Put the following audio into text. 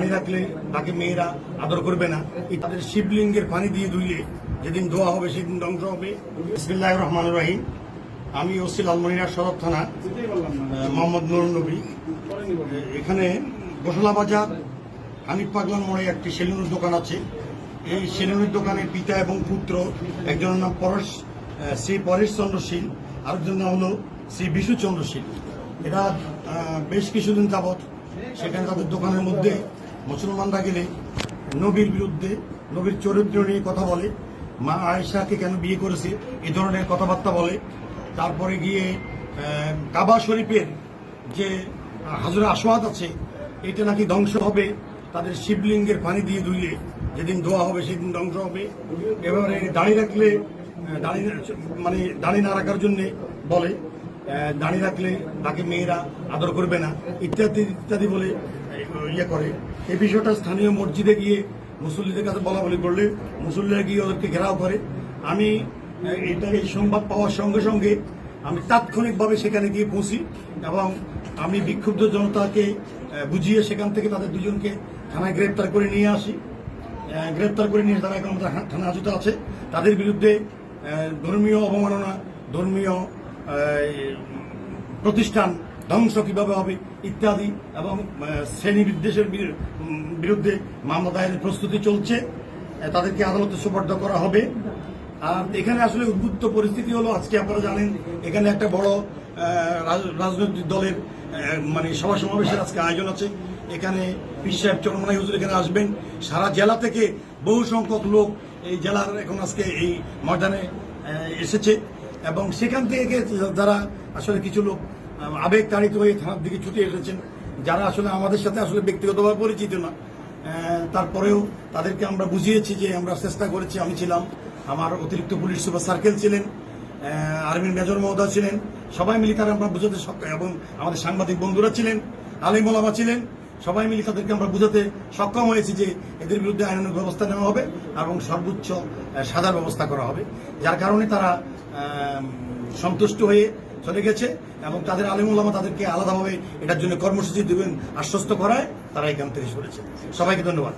দাঁড়িয়ে রাখলে তাকে মেয়েরা আদর করবে না। তাদের শিবলিঙ্গের পানি দিয়ে ধুইলে যেদিন ধোয়া হবে, সেদিন ধ্বংস হবে। বিসমিল্লাহ রহমান রহিম। আমি ওসি লালমনিরা সদর থানা মোহাম্মদ নুর নবী। এখানে বসলা বাজার হানিফ পাগলান মোড়ে একটি সেলুনের দোকান আছে। এই সেলুনের দোকানের পিতা এবং পুত্র, একজনের নাম পরশ শ্রী পরেশ চন্দ্র চন্দ্রশীল, আরেকজনের নাম হলো শ্রী বিশু চন্দ্রশীল। এরা বেশ কিছুদিন যাবৎ সেখানে তাদের দোকানের মধ্যে মুসলমানরা গেলে নবীর বিরুদ্ধে, নবীর চরিত্র নিয়ে কথা বলে। মা আয়েশাকে কেন বিয়ে করেছে এই ধরনের কথাবার্তা বলে। তারপরে গিয়ে কাবা শরীফের যে হাজরা আসওয়াদ আছে, এটা নাকি ধ্বংস হবে, তাদের শিবলিঙ্গের পানি দিয়ে ধুইলে যেদিন ধোয়া হবে সেদিন ধ্বংস হবে। এবারে দাঁড়িয়ে রাখলে দাঁড়িয়ে মানে দাঁড়িয়ে না রাখার জন্যে বলে দাঁড়িয়ে রাখলে তাকে মেয়েরা আদর করবে না, ইত্যাদি ইত্যাদি বলে ইয়ে করে। এই বিষয়টা স্থানীয় মসজিদে গিয়ে মুসল্লিদের কাছে বলা বলি করলে মুসল্লিরা গিয়ে ওদেরকে ঘেরাও করে। আমি এটা এই সংবাদ পাওয়ার সঙ্গে সঙ্গে আমি তাৎক্ষণিকভাবে সেখানে গিয়ে পৌঁছি এবং আমি বিক্ষুব্ধ জনতাকে বুঝিয়ে সেখান থেকে তাদের দুজনকে থানায় গ্রেপ্তার করে নিয়ে আসি। গ্রেপ্তার করে নিয়ে তারা এখন থানা হাজতে আছে। তাদের বিরুদ্ধে ধর্মীয় অবমাননা, ধর্মীয় প্রতিষ্ঠান ধ্বংস কীভাবে হবে ইত্যাদি এবং শ্রেণি বিদ্বেষের বিরুদ্ধে মামলা দায়েরের প্রস্তুতি চলছে। তাদেরকে আদালতে সুপর্দ করা হবে। আর এখানে আসলে উদ্বুদ্ধ পরিস্থিতি হলো, আজকে আপনারা জানেন, এখানে একটা বড় রাজনৈতিক দলের মানে সভা সমাবেশের আজকে আয়োজন আছে। এখানে পীর সাহেব চরমনাই হুজুর এখানে আসবেন। সারা জেলা থেকে বহু সংখ্যক লোক এই জেলার এখন আজকে এই ময়দানে এসেছে। এবং সেখান থেকে যারা আসলে কিছু লোক আবেগ তাড়িত হয়ে থানার দিকে ছুটে এসেছেন। যারা আসলে আমাদের সাথে আসলে ব্যক্তিগতভাবে পরিচিত না তারপরেও তাদেরকে আমরা বুঝিয়েছি যে আমরা চেষ্টা করেছি, আমি ছিলাম, আমার অতিরিক্ত পুলিশ সুপার সার্কেল ছিলেন আর্মির মেজর মহোদয় ছিলেন, সবাই মিলে তারা আমরা বুঝাতে সক্ষম এবং আমাদের সাংবাদিক বন্ধুরা ছিলেন, আলিম ওলামা ছিলেন, সবাই মিলে তাদেরকে আমরা বুঝাতে সক্ষম হয়েছি যে এদের বিরুদ্ধে আইনানুগ ব্যবস্থা নেওয়া হবে এবং সর্বোচ্চ সাজার ব্যবস্থা করা হবে। যার কারণে তারা সন্তুষ্ট হয়ে চলে গেছে এবং তাদের আলিম ওলামা তাদেরকে আলাদাভাবে এটার জন্য কর্মসূচি দেবেন আশ্বস্ত করায় তারা এখান থেকে সরেছে। সবাইকে ধন্যবাদ।